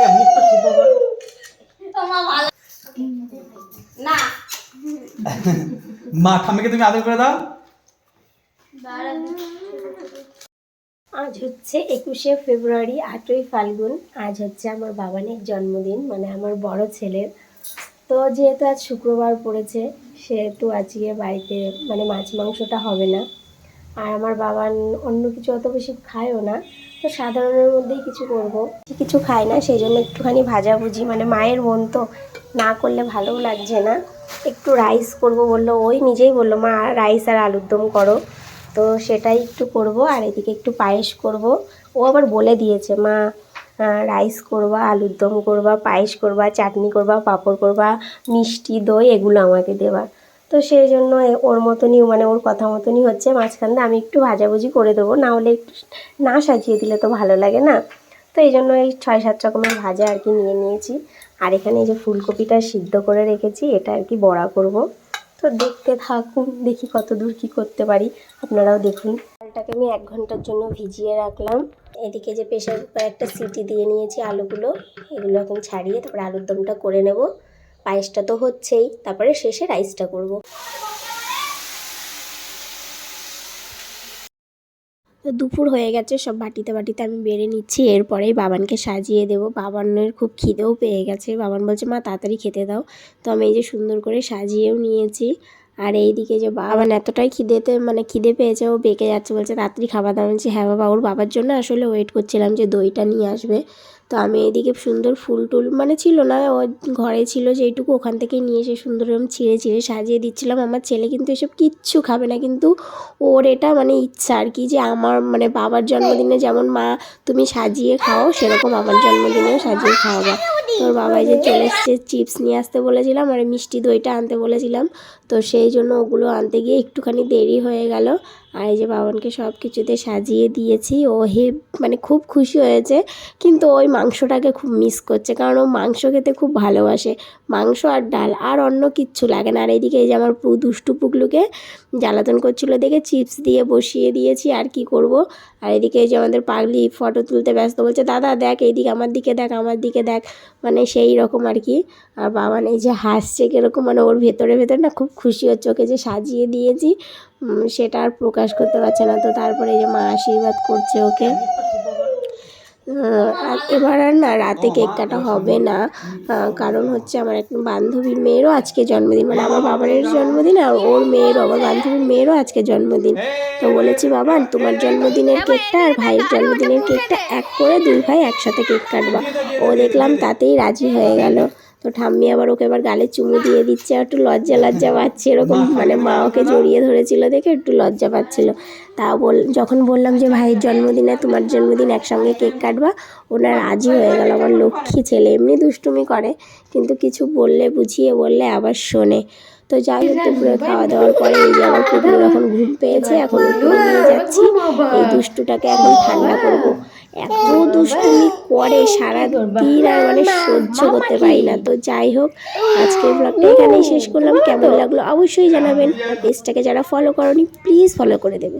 এ মুখটা শুদ্ধ কর। না। মা ঠাম্মিকে তুমি আদর করে দাও। আজ হচ্ছে একুশে ফেব্রুয়ারি আটই ফাল্গুন। আজ হচ্ছে আমার বাবানের জন্মদিন মানে আমার বড় ছেলের। তো যেহেতু আজ শুক্রবার পড়েছে সেহেতু আজকে বাড়িতে মানে মাছ মাংসটা হবে না। আর আমার বাবান অন্য কিছু অত বেশি খায়ও না। তো সাধারণের মধ্যেই কিছু করব। কিছু খায় না সেই জন্য একটুখানি ভাজাভুজি মানে মায়ের বোন তো, না করলে ভালোও লাগছে না। একটু রাইস করব বলল, ওই নিজেই বলল, মা রাইস আর আলুর দম করো। তো সেটাই একটু করব, আর এদিকে একটু পায়েস করব। ও আবার বলে দিয়েছে, মা রাইস করবা, আলুর দম করবা, পায়েস করবা, চাটনি করবা, পাঁপড় করবা, মিষ্টি, দই, এগুলো আমাকে দেবা। তো সেই জন্য ওর মতনই মানে ওর কথা মতনই হচ্ছে মাঝখান দিয়ে আমি একটু ভাজাভুজি করে দেবো, না হলে একটু না সাজিয়ে দিলে তো ভালো লাগে না। তো এই জন্য এই ছয় সাত রকমের ভাজা আর কি নিয়ে নিয়েছি। আর এখানে এই যে ফুলকপিটা সিদ্ধ করে রেখেছি, এটা আর কি বড়া করব। তো দেখতে থাকুন, দেখি কত দূর কী করতে পারি, আপনারাও দেখুন। ডালটাকে আমি এক ঘণ্টার জন্য ভিজিয়ে রাখলাম। এদিকে যে প্রেশার কুকারে একটা সিটি দিয়ে নিয়েছি আলুগুলো, এগুলো এখন ছাড়িয়ে তারপরে আলুর দমটা করে নেব। পায়েসটা তো হচ্ছেই, তারপরে শেষে রাইসটা করব। দুপুর হয়ে গেছে, সব বাটিতে বাটিতে আমি বেড়ে নিচ্ছি, এরপরেই বাবানকে সাজিয়ে দেবো। বাবানের খুব খিদেও পেয়ে গেছে। বাবান বলছে, মা, তাড়াতাড়ি খেতে দাও। তো আমি এই যে সুন্দর করে সাজিয়েও নিয়েছি। আর এইদিকে যে বাবান এতটাই খিদেতে মানে খিদে পেয়েছে, ও বেঁকে যাচ্ছে, বলছে, তাড়াতাড়ি খাবার দাও। আমি বলছি হ্যাঁ বাবা, ওর বাবার জন্য আসলে ওয়েট করছিলাম যে দইটা নিয়ে আসবে। তো আমি এদিকে সুন্দর ফুল টুল মানে ছিল না, ও ঘরে ছিল যেইটুকু, ওখান থেকে নিয়ে এসে সুন্দর এরকম ছিঁড়ে ছিঁড়ে সাজিয়ে দিচ্ছিলাম। আমার ছেলে কিন্তু এসব কিচ্ছু খাবে না, কিন্তু ওর এটা মানে ইচ্ছা আর কি যে আমার মানে বাবার জন্মদিনে যেমন মা, তুমি সাজিয়ে খাও, সেরকম আমার জন্মদিনেও সাজিয়ে খাওয়াবা। তোর বাবাই যে চলে এসছে চিপস নিয়ে আসতে বলেছিলাম, আর মিষ্টি দইটা আনতে বলেছিলাম, তো সেই জন্য ওগুলো আনতে গিয়ে একটুখানি দেরি হয়ে গেল। আর এই যে বাবানকে সব কিছুতে সাজিয়ে দিয়েছি, ও হে মানে খুব খুশি হয়েছে। কিন্তু ওই মাংসটাকে খুব মিস করছে, কারণ ও মাংস খেতে খুব ভালোবাসে। মাংস আর ডাল আর অন্য কিচ্ছু লাগে না। আর এইদিকে এই যে আমার পু, দুষ্টু পুকলুকে জ্বালাতন করছিল দেখে চিপস দিয়ে বসিয়ে দিয়েছি, আর কি করব? আর এদিকে এই যে আমাদের পাগলি ফটো তুলতে ব্যস্ত বলছে, দাদা, দেখ এইদিকে, আমার দিকে দেখ, আমার দিকে দেখ। মানে সেই রকম আর কি। আর বাবা এই যে হাসছে কীরকম মানে ওর ভেতরে ভেতরে না খুব খুশি হচ্ছে, ওকে যে সাজিয়ে দিয়েছি। সেটা আর প্রকাশ করতে পারছে না। তো তারপরে যে মা আশীর্বাদ করছে ওকে। আর এবার আর না রাতে কেক কাটা হবে না। কারণ হচ্ছে আমার এক বান্ধবীর মেয়েরও আজকে জন্মদিন। মানে আমার বাবারের জন্মদিন আর ওর মেয়েরও, আমার বান্ধবীর মেয়েরও আজকে জন্মদিন। তো বলেছি, বাবা, তোমার জন্মদিনের কেকটা আর ভাইয়ের জন্মদিনের কেকটা এক করে দুই ভাই একসাথে কেক কাটবা। ও দেখলাম তাতেই রাজি হয়ে গেল। তো ঠাম্মি আবার ওকে আবার গালে চুমু দিয়ে দিচ্ছে আর একটু লজ্জা লজ্জা পাচ্ছে এরকম। মানে মা ওকে জড়িয়ে ধরেছিল দেখে একটু লজ্জা পাচ্ছিল। তা বল যখন বললাম যে ভাইয়ের জন্মদিনে তোমার জন্মদিন একসঙ্গে কেক কাটবা ওনার রাজি হয়ে গেল। আমার লক্ষ্মী ছেলে এমনি দুষ্টুমি করে কিন্তু কিছু বললে বুঝিয়ে বললে আবার শোনে। তো যাই হোক দুপুরে খাওয়া দাওয়ার পরে এই যে আমার কুকুর এখন ঘুম পেয়েছে এখন নিয়ে যাচ্ছি। এই দুষ্টুটাকে এখন ঠান্ডা করব। এত দুষ্টুমি করে সারা দিন আর মানে সহ্য করতে পারি না। তো যাই হোক আজকে ব্লগটা এখানেই শেষ করলাম। কেমন লাগল অবশ্যই জানাবেন। পেজটাকে যারা ফলো করনি প্লিজ ফলো করে দেবে।